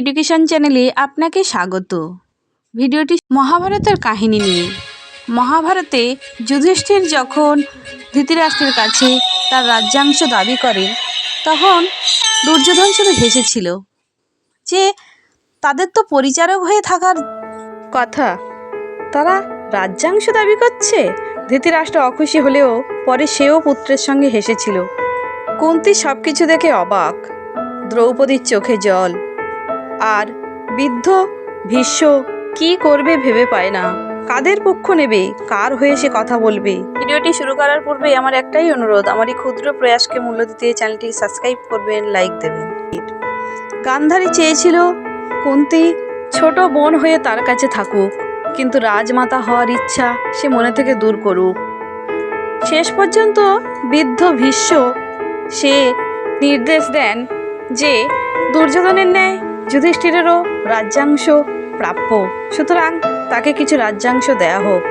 Education চ্যানেলে আপনাকে স্বাগত। ভিডিওটি মহাভারতের কাহিনী নিয়ে। মহাভারতে যুধিষ্ঠির যখন ধৃতরাষ্ট্রের কাছে তার রাজ্যাংশ দাবি করে, তখন দুর্যোধন শুধু হেসেছিল যে, তাদের তো পরিচারক হয়ে থাকার কথা। তারা রাজ্যাংশ দাবি করছে? ধৃতরাষ্ট্র অখুশি হলেও পরে সেও পুত্রের সঙ্গে হেসেছিল। কুন্তি সব কিছু দেখে অবাক। দ্রৌপদীর চোখে জল। আর বৃদ্ধ, ভীষ্ম কি করবে ভেবে পায় না। কাদের পক্ষ নেবে? কার হয়ে সে কথা বলবে? ভিডিওটি শুরু করার পূর্বে আমার একটাই অনুরোধ আমার এই ক্ষুদ্র প্রয়াসকে মূল্য দিতে চ্যানেলটি সাবস্ক্রাইব করবেন, লাইক দেবেন। গান্ধারী চেয়েছিল কুন্তি ছোট বোন হয়ে তার কাছে থাকুক, কিন্তু রাজমাতা হওয়ার ইচ্ছা সে মনে থেকে দূর করুক। শেষ পর্যন্ত বৃদ্ধ, ভীষ্ম সে নির্দেশ দেন যে, দুর্যোধনের ন্যায় যুধিষ্ঠিরেরও রাজ্যাংশ প্রাপ্য। সুতরাং তাকে কিছু রাজ্যাংশ দেয়া হোক।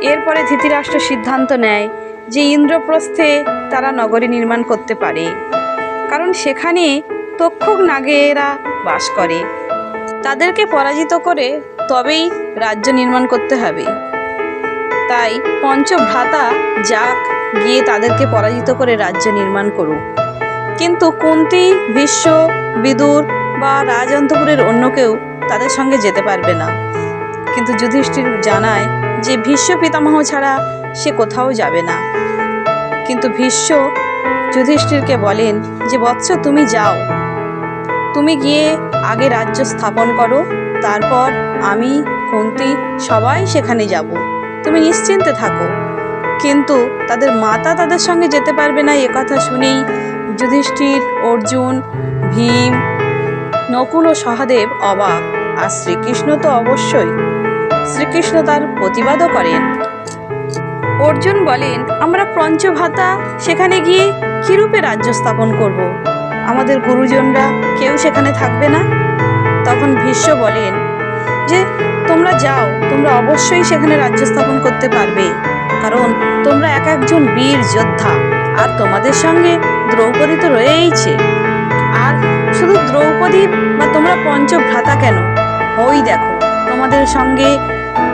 এরপরে ধৃতিরাষ্ট্র সিদ্ধান্ত নেয় যে ইন্দ্রপ্রস্থে তারা নগরী নির্মাণ করতে পারে। কারণ সেখানে তক্ষক নাগেরা বাস করে। তাদেরকে পরাজিত করে তবেই রাজ্য নির্মাণ করতে হবে। তাই পঞ্চভ্রাতা যাক গিয়ে তাদেরকে পরাজিত করে রাজ্য নির্মাণ করুক। কিন্তু কুন্তি, বিশ্ব, বিদুর বা রাজন্তপুরের অন্য কেউ তাদের সঙ্গে যেতে পারবে না। কিন্তু যুধিষ্ঠির জানায় যে ভীষ্ম পিতামহ ছাড়া সে কোথাও যাবে না। কিন্তু ভীষ্ম যুধিষ্ঠিরকে বলেন যে, বৎস, তুমি যাও। তুমি গিয়ে আগে রাজ্য স্থাপন করো, তারপর আমি কুন্তি সবাই সেখানে যাব। তুমি নিশ্চিন্তে থাকো। কিন্তু তাদের মাতা তাদের সঙ্গে যেতে পারবে না, এ কথা শুনেই যুধিষ্ঠির, অর্জুন, ভীম নকুল ও সহদেব অবাক, আর শ্রীকৃষ্ণ তো অবশ্যই। শ্রীকৃষ্ণ তার প্রতিবাদও করেন। অর্জুন বলেন, আমরা পঞ্চভাতা, সেখানে গিয়ে কীরূপে রাজ্য স্থাপন করব। আমাদের গুরুজনরা কেউ সেখানে থাকবে না? তখন ভীষ্ম বলেন, যে তোমরা যাও, তোমরা অবশ্যই সেখানে রাজ্য স্থাপন করতে পারবে। কারণ তোমরা এক একজন বীর যোদ্ধা, আর তোমাদের সঙ্গে দ্রৌপদী তো রয়েইছে। আর শুধু দ্রৌপদী বা তোমরা পঞ্চভ্রাতা কেন? ওই দেখো, তোমাদের সঙ্গে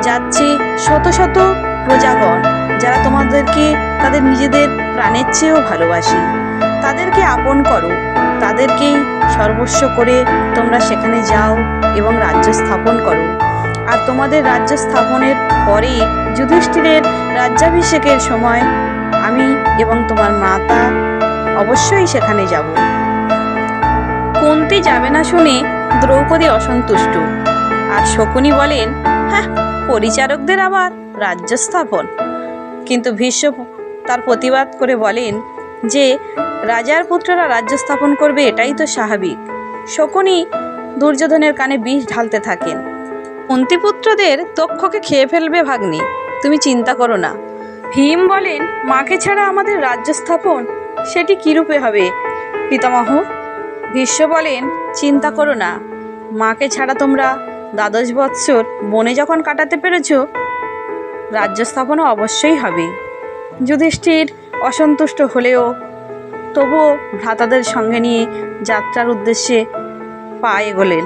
যাচ্ছে শত শত প্রজাগণ, যারা তোমাদেরকে তাদের নিজেদের প্রাণের চেয়েও ভালোবাসে। তাদেরকে আপন করো, তাদেরকেই সর্বস্ব করে তোমরা সেখানে যাও এবং রাজ্য স্থাপন করো। আর তোমাদের রাজ্য স্থাপনের পরে যুধিষ্ঠিরের রাজ্যাভিষেকের সময় আমি এবং তোমার মাতা অবশ্যই সেখানে যাব। কুন্তি যাবে না শুনে দ্রৌপদী অসন্তুষ্ট। আর শকুনি বলেন হ্যাঁ পরিচারকদের আবার রাজ্য স্থাপন কিন্তু ভীষ্ম তার প্রতিবাদ করে বলেন যে, রাজার পুত্ররা রাজ্য স্থাপন করবে এটাই তো স্বাভাবিক। শকুনি দুর্যোধনের কানে বিষ ঢালতে থাকেন। কুন্তিপুত্রদের তক্ষকে খেয়ে ফেলবে ভাগ্নি, তুমি চিন্তা করো না। ভীম বলেন, মাকে ছাড়া আমাদের রাজ্য স্থাপন সেটি কীরূপে হবে? পিতামহ ভীষ্ম বলেন, চিন্তা করো না। মাকে ছাড়া তোমরা দ্বাদশ বৎসর বনে যখন কাটাতে পেরেছ, রাজ্য স্থাপনও অবশ্যই হবে। যুধিষ্ঠির অসন্তুষ্ট হলেও তবুও ভ্রাতাদের সঙ্গে নিয়ে যাত্রার উদ্দেশ্যে পা এগোলেন।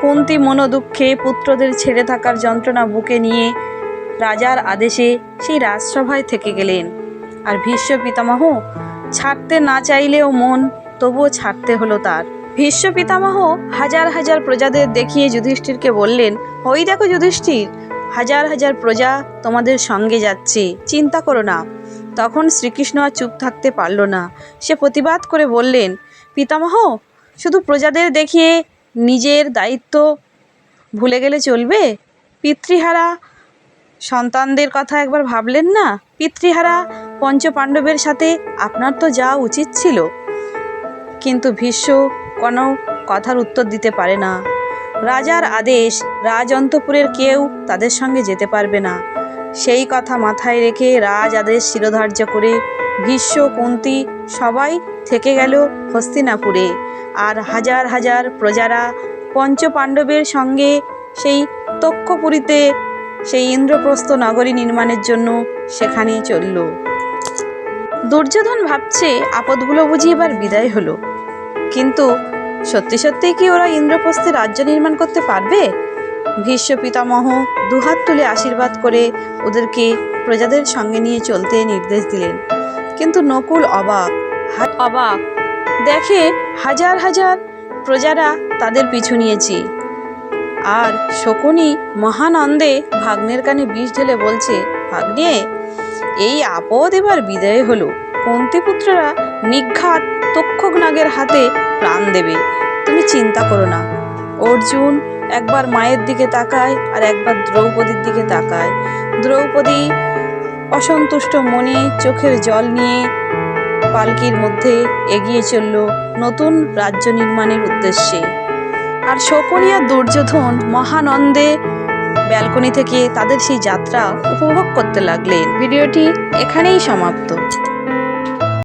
কুন্তি মনোদুঃখে পুত্রদের ছেড়ে থাকার যন্ত্রণা বুকে নিয়ে রাজার আদেশে সেই রাজসভায় থেকে গেলেন। আর ভীষ্ম পিতামহ ছাড়তে না চাইলেও মন তবুও ছাড়তে হলো তার। ভীষ্ম পিতামহ হাজার হাজার প্রজাদের দেখিয়ে যুধিষ্ঠিরকে বললেন, ওই দেখো যুধিষ্ঠির, হাজার হাজার প্রজা তোমাদের সঙ্গে যাচ্ছে, চিন্তা করো না। তখন শ্রীকৃষ্ণ আর চুপ থাকতে পারল না। সে প্রতিবাদ করে বললেন, পিতামহ, শুধু প্রজাদের দেখিয়ে নিজের দায়িত্ব ভুলে গেলে চলবে? পিতৃহারা, সন্তানদের কথা একবার ভাবলেন না? পিতৃহারা পঞ্চপাণ্ডবের সাথে আপনার তো যাওয়া উচিত ছিল। কিন্তু ভীষ্ম কোনো কথার উত্তর দিতে পারে না। রাজার আদেশ রাজ অন্তপুরের কেউ তাদের সঙ্গে যেতে পারবে না। সেই কথা মাথায় রেখে রাজ আদেশ শিরোধার্য করে ভীষ্ম, কুন্তি সবাই থেকে গেল হস্তিনাপুরে। আর হাজার হাজার প্রজারা পঞ্চপাণ্ডবের সঙ্গে সেই তক্ষপুরীতে সেই ইন্দ্রপ্রস্থ নগরী নির্মাণের জন্য সেখানে চলল। দুর্যোধন ভাবছে, আপদগুলো বুঝি এবার বিদায় হলো। কিন্তু সত্যি সত্যিই কি ওরা ইন্দ্রপ্রস্থে রাজ্য নির্মাণ করতে পারবে? ভীষ্ম পিতামহ দুহাত তুলে আশীর্বাদ করে ওদেরকে প্রজাদের সঙ্গে নিয়ে চলতে নির্দেশ দিলেন। কিন্তু নকুল অবাক। অবাক। দেখে হাজার হাজার প্রজারা তাদের পিছু নিয়েছে। আর শকুনি মহানন্দে ভাগ্নের কানে বিষ ঢেলে বলছে, ভাগ্নে, এই আপদ এবার বিদায় হলো। কুন্তিপুত্ররা নিঘাত তক্ষক নাগের হাতে প্রাণ দেবে। তুমি চিন্তা করো না। অর্জুন একবার মায়ের দিকে তাকায় আর একবার দ্রৌপদীর দিকে তাকায়। দ্রৌপদী অসন্তুষ্ট মনে চোখের জল নিয়ে পালকির মধ্যে এগিয়ে চলল নতুন রাজ্য নির্মাণের উদ্দেশ্যে। আর শকুনি দুর্যোধন মহানন্দে ব্যালকনি থেকে তাদের সেই যাত্রা উপভোগ করতে লাগলেন। ভিডিওটি এখানেই সমাপ্ত।